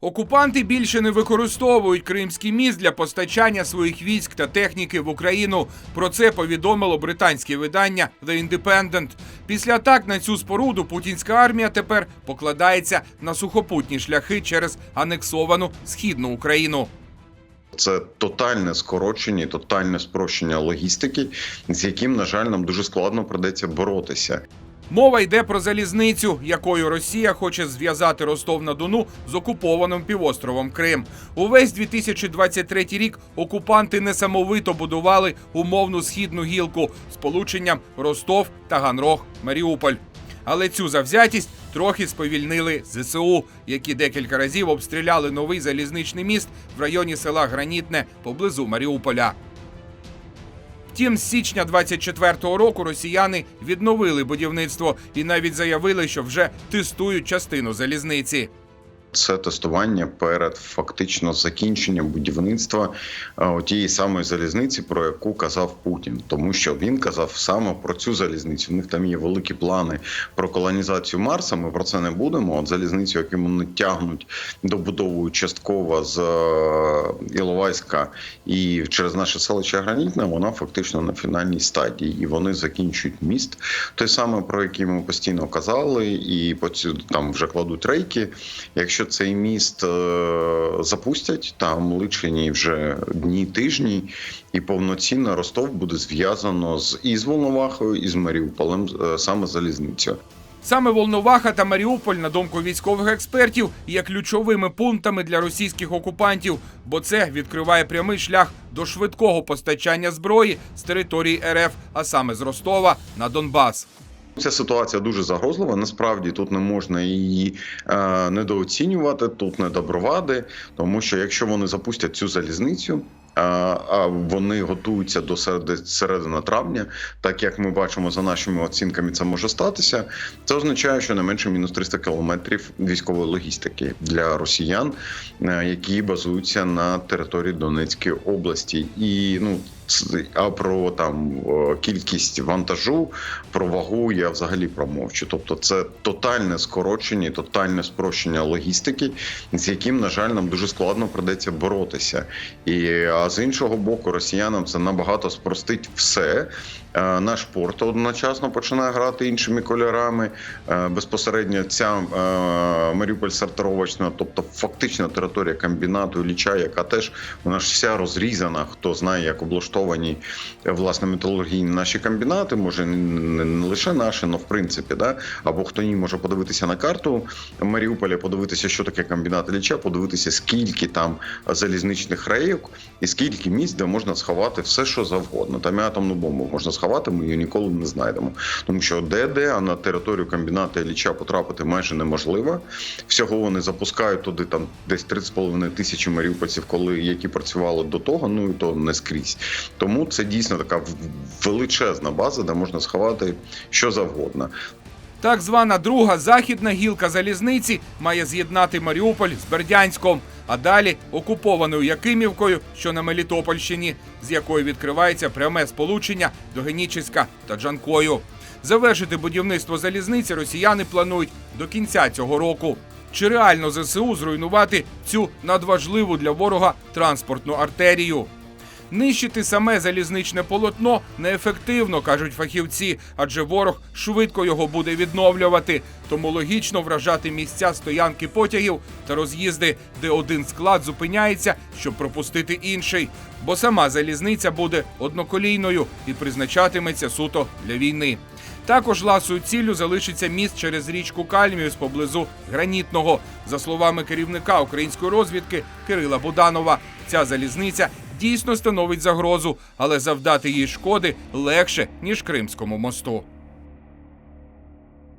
Окупанти більше не використовують Кримський міст для постачання своїх військ та техніки в Україну. Про це повідомило британське видання The Independent. Після атак на цю споруду путінська армія тепер покладається на сухопутні шляхи через анексовану східну Україну. Це тотальне скорочення, тотальне спрощення логістики, з яким, на жаль, нам дуже складно придеться боротися. Мова йде про залізницю, якою Росія хоче зв'язати Ростов на Дону з окупованим півостровом Крим. Увесь 2023 рік окупанти несамовито будували умовну східну гілку з полученням Ростов, Таганрог, Маріуполь. Але цю завзятість трохи сповільнили ЗСУ, які декілька разів обстріляли новий залізничний міст в районі села Гранітне поблизу Маріуполя. Втім, з січня 24-го року росіяни відновили будівництво і навіть заявили, що вже тестують частину залізниці. Це тестування перед фактично закінченням будівництва е, тієї самої залізниці, про яку казав Путін, тому що він казав саме про цю залізницю. У них там є великі плани про колонізацію Марса. Ми про це не будемо. От залізницю, яку вони тягнуть, добудовують частково з е, Іловайська і через наше селище Гранітне, вона фактично на фінальній стадії, і вони закінчують міст. Той самий, про який ми постійно казали, і по цю там вже кладуть рейки. Якщо цей міст е, запустять, там личені вже дні, тижні, і повноцінно Ростов буде зв'язано з і з Волновахою, і з Маріуполем, е, саме залізницею. Саме Волноваха та Маріуполь, на думку військових експертів, є ключовими пунктами для російських окупантів, бо це відкриває прямий шлях до швидкого постачання зброї з території РФ, а саме з Ростова на Донбас. Ця ситуація дуже загрозлива. Насправді тут не можна її е, недооцінювати, тут не добровади, тому що якщо вони запустять цю залізницю. А а вони готуються до середи, середини травня, так як ми бачимо за нашими оцінками, це може статися. Це означає, що не менше мінус 300 кілометрів військової логістики для росіян, е, які базуються на території Донецької області, і ну а про там кількість вантажу, про вагу я взагалі промовчу. Тобто, це тотальне скорочення, тотальне спрощення логістики, з яким, на жаль, нам дуже складно придеться боротися. І а з іншого боку, росіянам це набагато спростить все. Наш порт одночасно починає грати іншими кольорами. Безпосередньо ця Маріуполь сортировочна, тобто фактична територія комбінату Ліча, яка теж вона ж вся розрізана. Хто знає, як облаштовані власне металургійні наші комбінати, може не лише наші, але в принципі, да або хто ні може подивитися на карту Маріуполя, подивитися, що таке комбінат Ліча, подивитися, скільки там залізничних рейок і скільки місць, де можна сховати все, що завгодно. Там і атомну бомбу можна сховати, ми її ніколи не знайдемо. Тому що де де, а на територію комбіната Ілліча потрапити майже неможливо. Всього вони запускають туди там десь 3,5 тисячі маріупольців, коли які працювали до того. Ну і то не скрізь. Тому це дійсно така величезна база, де можна сховати що завгодно. Так звана друга західна гілка залізниці має з'єднати Маріуполь з Бердянськом, а далі окупованою Якимівкою, що на Мелітопольщині, з якою відкривається пряме сполучення до Генічеська та Джанкою. Завершити будівництво залізниці росіяни планують до кінця цього року. Чи реально ЗСУ зруйнувати цю надважливу для ворога транспортну артерію? Нищити саме залізничне полотно неефективно, кажуть фахівці, адже ворог швидко його буде відновлювати. Тому логічно вражати місця стоянки потягів та роз'їзди, де один склад зупиняється, щоб пропустити інший. Бо сама залізниця буде одноколійною і призначатиметься суто для війни. Також ласою ціллю залишиться міст через річку Кальмію з поблизу гранітного. За словами керівника української розвідки Кирила Буданова, ця залізниця дійсно становить загрозу, але завдати їй шкоди легше ніж Кримському мосту.